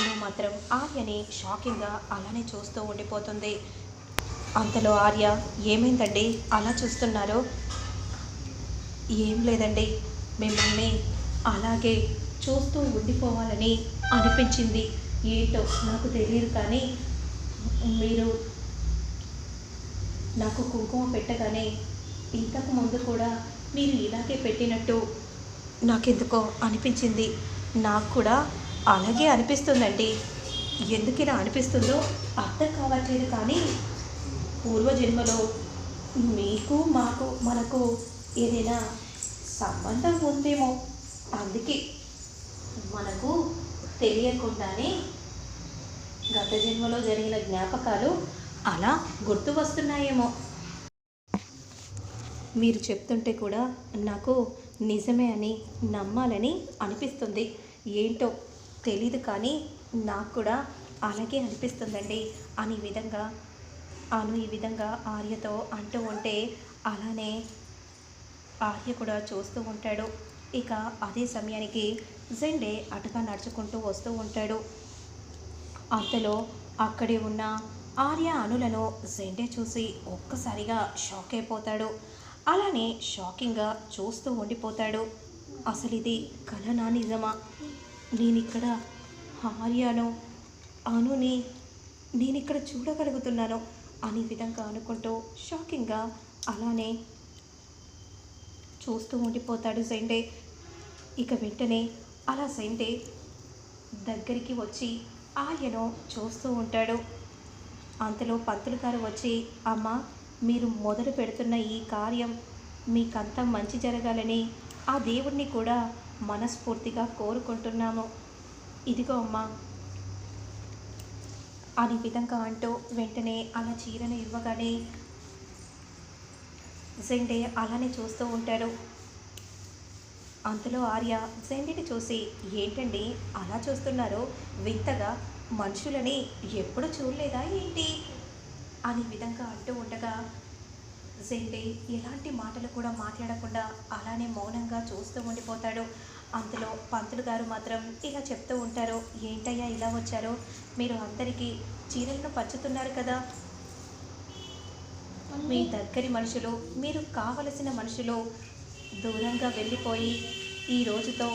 అను మాత్రం ఆర్యని షాకింగ్గా అలానే చూస్తూ ఉండిపోతుంది. అంతలో ఆర్య ఏమైందండి? అలా చూస్తున్నారు? ఏం లేదండి. మిమ్మల్ని అలాగే చూస్తూ ఉండిపోవాలని అనిపించింది. ఏంటో నాకు తెలియదు కానీ మీరు నాకు కుంకుమ పెట్టగానే ఇంతకు ముందు కూడా మీరు ఇలాగే పెట్టినట్టు నాకెందుకో అనిపించింది. నాకు కూడా అలాగే అనిపిస్తుందండి. ఎందుకు ఇలా అనిపిస్తుందో అర్థం కావట్లేదు కానీ పూర్వజన్మలో మీకు మాకు మనకు ఏదైనా సంబంధం ఉందేమో అందుకే మనకు తెలియకుండానే గత జన్మలో జరిగిన జ్ఞాపకాలు అలా గుర్తు వస్తున్నాయేమో. మీరు చెప్తుంటే కూడా నాకు నిజమే అని నమ్మాలని అనిపిస్తుంది. ఏంటో తెలీదు కానీ నాకు కూడా అలాగే అనిపిస్తుందండి. అని ఈ విధంగా అను ఈ విధంగా ఆర్యతో అంటూ ఉంటే అలానే ఆర్య కూడా చూస్తూ ఉంటాడు. ఇక అదే సమయానికి జెండే అటుగా నడుచుకుంటూ వస్తూ ఉంటాడు. అంతలో అక్కడే ఉన్న ఆర్య అనులను జెండే చూసి ఒక్కసారిగా షాక్ అయిపోతాడు. అలానే షాకింగ్గా చూస్తూ ఉండిపోతాడు. అసలు ఇది కలనా నిజమా? నేను ఇక్కడ ఆర్యను అనుని నేను ఇక్కడ చూడగలుగుతున్నాను అనే విధంగా అనుకుంటూ షాకింగ్గా అలానే చూస్తూ ఉండిపోతాడు జెండే ఇక వెంటనే అలా జెండే దగ్గరికి వచ్చి ఆర్యను చూస్తూ ఉంటాడు. అంతలో పంతులు గారు వచ్చి అమ్మ మీరు మొదలు పెడుతున్న ఈ కార్యం మీకంతా మంచి జరగాలని ఆ దేవుణ్ణి కూడా మనస్ఫూర్తిగా కోరుకుంటున్నాము. ఇదిగో అమ్మా. అని విధంగా అంటూ వెంటనే అలా చీరను ఇవ్వగానే జెండే అలానే చూస్తూ ఉంటారు అంతలో ఆర్య జెండిని చూసి ఏంటండి అలా చూస్తున్నారు? వింతగా? మనుషులని ఎప్పుడు చూడలేదా ఏంటి? అని విధంగా అంటూ ఉండగా జెండే ఎలాంటి మాటలు కూడా మాట్లాడకుండా అలానే మౌనంగా చూస్తూ ఉండిపోతాడు. అంతలో పంతులు గారు మాత్రం ఇలా చెప్తూ ఉంటారు ఏంటయ్యా ఇలా వచ్చారో? మీరు అందరికీ చీరలను పంచుతున్నారు కదా. మీ దగ్గరి మనుషులు మీరు కావలసిన మనుషులు దూరంగా వెళ్ళిపోయి ఈ రోజుతో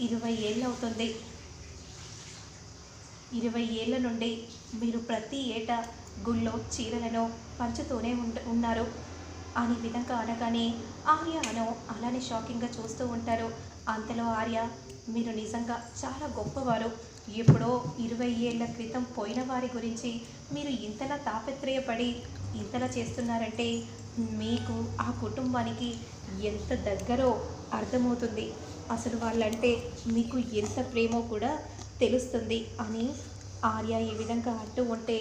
ఇరవై ఏళ్ళు అవుతుంది. ఇరవై ఏళ్ళ నుండి మీరు ప్రతి ఏటా గుళ్ళో చీరలను పంచుతూనే ఉన్నారు. అనే విధంగా అనగానే ఆర్య అను అలానే షాకింగ్గా చూస్తూ ఉంటారు. అంతలో ఆర్య మీరు నిజంగా చాలా గొప్పవారు. ఎప్పుడో ఇరవై ఏళ్ళ క్రితం పోయిన వారి గురించి మీరు ఇంతలా తాపత్రయపడి ఇంతలా చేస్తున్నారంటే మీకు ఆ కుటుంబానికి ఎంత దగ్గరో అర్థమవుతుంది. అసలు వాళ్ళంటే మీకు ఎంత ప్రేమో కూడా తెలుస్తుంది అని ఆర్య ఈ విధంగా అంటూ ఉంటే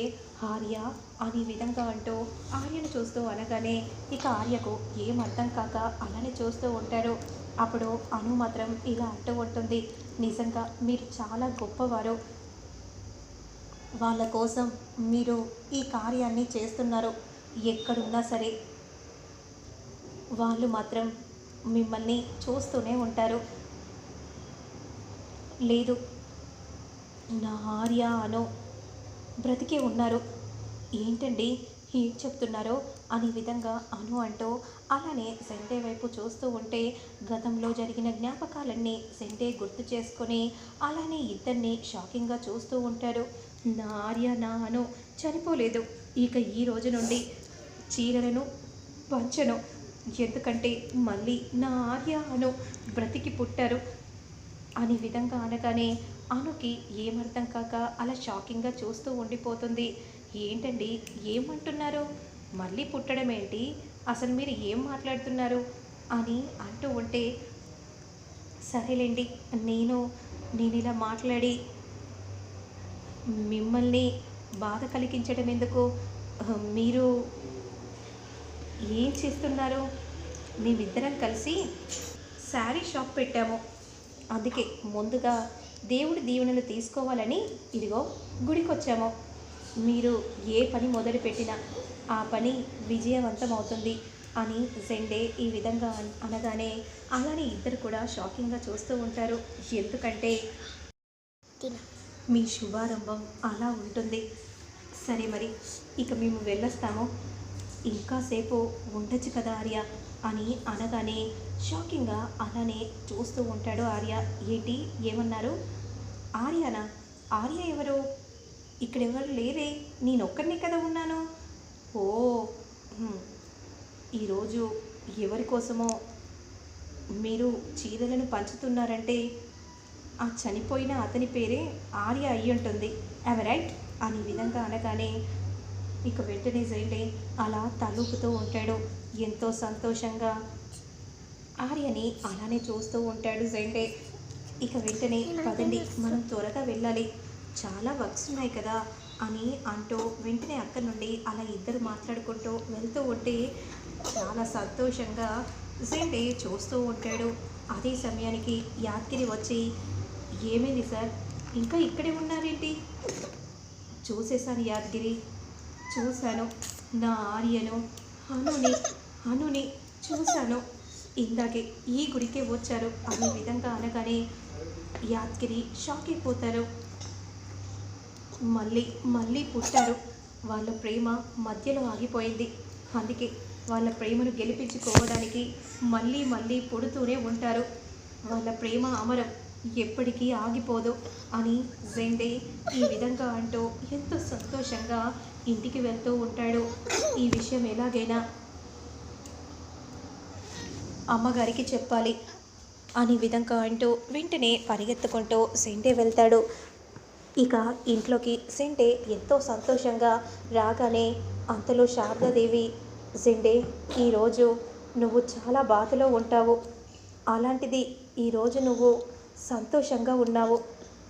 ఆర్య అని విధంగా అంటూ ఆర్యను చూస్తూ అనగానే ఇక ఆర్యకు ఏం అర్థం కాక అలానే చూస్తూ ఉంటారు. అప్పుడు అను మాత్రం ఇలా అంటూ ఉంటుంది. నిజంగా మీరు చాలా గొప్పవారు. వాళ్ళ కోసం మీరు ఈ కార్యాన్ని చేస్తున్నారు. ఎక్కడున్నా సరే వాళ్ళు మాత్రం మిమ్మల్ని చూస్తూనే ఉంటారు. లేదు నా ఆర్య అను బ్రతికే ఉన్నారు. ఏంటండి ఏం చెప్తున్నారో? అనే విధంగా అను అంటూ అలానే సెంటే వైపు చూస్తూ ఉంటే గతంలో జరిగిన జ్ఞాపకాలన్నీ సెంటే గుర్తు చేసుకొని అలానే ఇద్దరిని షాకింగ్గా చూస్తూ ఉంటారు నా ఆర్య నా అను చనిపోలేదు. ఇక ఈ రోజు నుండి చీరలను పంచను ఎందుకంటే మళ్ళీ నా ఆర్య అను బ్రతికి పుట్టారు. అనే విధంగా అనగానే అనుకి ఏమర్థం కాక అలా షాకింగ్గా చూస్తూ ఉండిపోతుంది. ఏంటండి? ఏమంటున్నారు? మళ్ళీ పుట్టడం ఏంటి అసలు మీరు ఏం మాట్లాడుతున్నారు? అని అంటూ ఉంటే సరేలేండి నేను నేను ఇలా మాట్లాడి మిమ్మల్ని బాధ కలిగించడం ఎందుకు మీరు ఏం చేస్తున్నారు? మేమిద్దరం కలిసి శారీ షాప్ పెట్టాము. అందుకే ముందుగా దేవుడి దీవెనలు తీసుకోవాలని ఇదిగో గుడికి వచ్చాము మీరు ఏ పని మొదలు పెట్టినా ఆ పని విజయవంతం అవుతుంది అని జెండే ఈ విధంగా అన్- అనగానే అలానే ఇద్దరు కూడా షాకింగ్గా చూస్తూ ఉంటారు. ఎందుకంటే మీ శుభారంభం అలా ఉంటుంది. సరే మరి ఇక మేము వెళ్ళొస్తాము. ఇంకాసేపు ఉండొచ్చు కదా ఆర్య? అని అనగానే షాకింగ్గా అలానే చూస్తూ ఉంటాడు ఆర్య. ఏంటి? ఏమన్నారు? ఆర్యనా? ఆర్య ఎవరు? ఇక్కడ ఎవరు లేరే? నేనొక్కరినే కదా ఉన్నాను. ఓ ఈరోజు ఎవరి కోసమో మీరు చీరలను పంచుతున్నారంటే ఆ చనిపోయిన అతని పేరే ఆర్య అయ్యి ఉంటుంది రైట్ అనే విధంగా అనగానే ఇక వెంటనే జైలే అలా తలుపుతూ ఉంటాడు. ఎంతో సంతోషంగా ఆర్యని అలానే చూస్తూ ఉంటాడు జైలే. ఇక వెంటనే పదండి మనం త్వరగా వెళ్ళాలి. చాలా వర్క్స్ ఉన్నాయి కదా అని అంటూ వెంటనే అక్కడి నుండి అలా ఇద్దరు మాట్లాడుకుంటూ వెళ్తూ ఉంటే చాలా సంతోషంగా జైండే చూస్తూ ఉంటాడు. అదే సమయానికి యాదగిరి వచ్చి ఏమైంది సార్? ఇంకా ఇక్కడే ఉన్నారేంటి? చూసేశాను యాదగిరి. చూశాను. నా ఆర్యను. హనుని హనుని చూశాను. ఇందాకే ఈ గుడికే వచ్చారు. అనే విధంగా అనగానే యాద్గిరి షాక్ అయిపోతారు మళ్ళీ మళ్ళీ పుట్టారు. వాళ్ళ ప్రేమ మధ్యలో ఆగిపోయింది. అందుకే వాళ్ళ ప్రేమను గెలిపించుకోవడానికి మళ్ళీ మళ్ళీ పుడుతూనే ఉంటారు. వాళ్ళ ప్రేమ అమరం ఎప్పటికీ ఆగిపోదు అని జెండే ఈ విధంగా అంటూ ఎంతో సంతోషంగా ఇంటికి వెళ్తూ ఉంటాడు. ఈ విషయం ఎలాగైనా అమ్మగారికి చెప్పాలి. అనే విధంగా అంటూ వెంటనే పరిగెత్తుకుంటూ సెంటే వెళ్తాడు. ఇక ఇంట్లోకి సెంటే ఎంతో సంతోషంగా రాగానే అంతలో శారదాదేవి సెండే ఈరోజు నువ్వు చాలా బాధలో ఉంటావు. అలాంటిది ఈరోజు నువ్వు సంతోషంగా ఉన్నావు.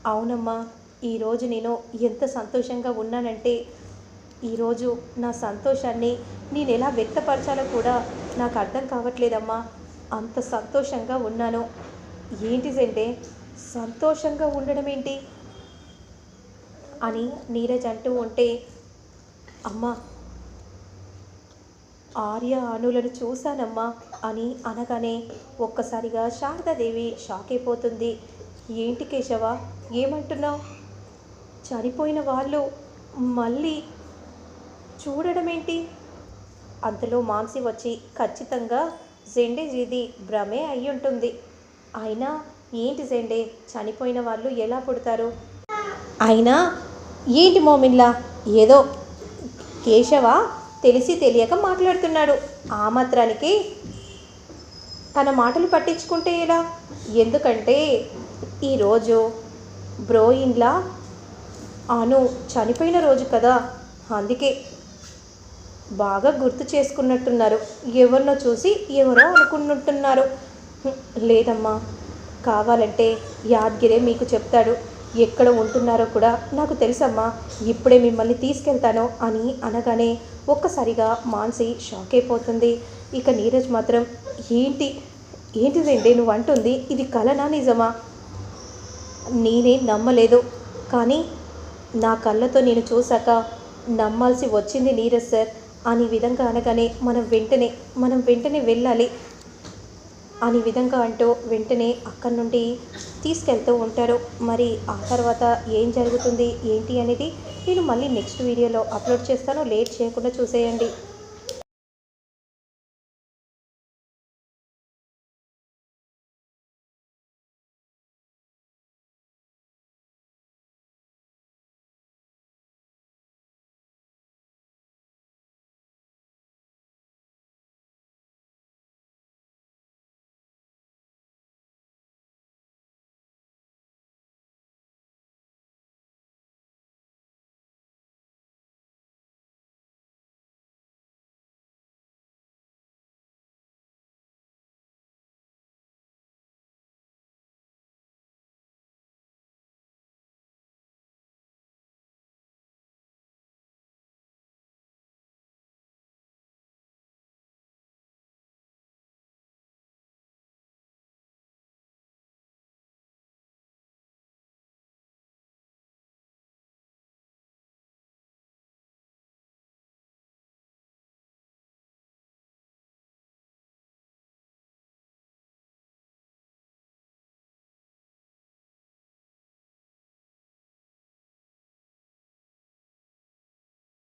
అవునమ్మా ఈరోజు నేను ఎంత సంతోషంగా ఉన్నానంటే ఈరోజు నా సంతోషాన్ని నేను ఎలా వ్యక్తపరచాలో కూడా నాకు అర్థం కావట్లేదమ్మా. అంత సంతోషంగా ఉన్నాను. ఏంటి జెంటే సంతోషంగా ఉండడం ఏంటి? అని నీరజ్ అంటూ ఉంటే అమ్మా ఆర్య అనులను చూశానమ్మా అని అనగానే ఒక్కసారిగా శారదాదేవి షాక్ అయిపోతుంది. ఏంటి కేశవ ఏమంటున్నావు? చనిపోయిన వాళ్ళు మళ్ళీ చూడడం ఏంటి అంతలో మాన్సి వచ్చి ఖచ్చితంగా జెండే జీది భ్రమే అయి ఉంటుంది అయినా ఏంటి జెండే? చనిపోయిన వాళ్ళు ఎలా పుడతారు? అయినా ఏంటి మోమిన్లా? ఏదో కేశవ తెలిసి తెలియక మాట్లాడుతున్నాడు. ఆ మాత్రానికి తన మాటలు పట్టించుకుంటే ఎలా? ఎందుకంటే ఈరోజు బ్రోయిన్లా అను చనిపోయిన రోజు కదా. అందుకే బాగా గుర్తు చేసుకున్నట్టున్నారు. ఎవరినో చూసి ఎవరో అనుకున్నట్టున్నారు. లేదమ్మా కావాలంటే యాద్గిరే మీకు చెప్తాడు. ఎక్కడ ఉంటున్నారో కూడా నాకు తెలుసమ్మా ఇప్పుడే మిమ్మల్ని తీసుకెళ్తాను అని అనగానే ఒక్కసారిగా మాన్సి షాక్ అయిపోతుంది. ఇక నీరజ్ మాత్రం ఏంటి? ఏంటిదండి నువ్వు అంటుంది? ఇది కలనా నిజమా? నేనే నమ్మలేదు. కానీ నా కళ్ళతో నేను చూశాక నమ్మాల్సి వచ్చింది నీరజ్ సార్. అని విధంగా అనగానే మనం వెంటనే మనం వెంటనే వెళ్ళాలి అని విధంగా అంటూ వెంటనే అక్కడి నుండి తీసుకెళ్తూ ఉంటారు. మరి ఆ తర్వాత ఏం జరుగుతుంది ఏంటి అనేది నేను మళ్ళీ నెక్స్ట్ వీడియోలో అప్లోడ్ చేస్తాను. లేట్ చేయకుండా చూసేయండి.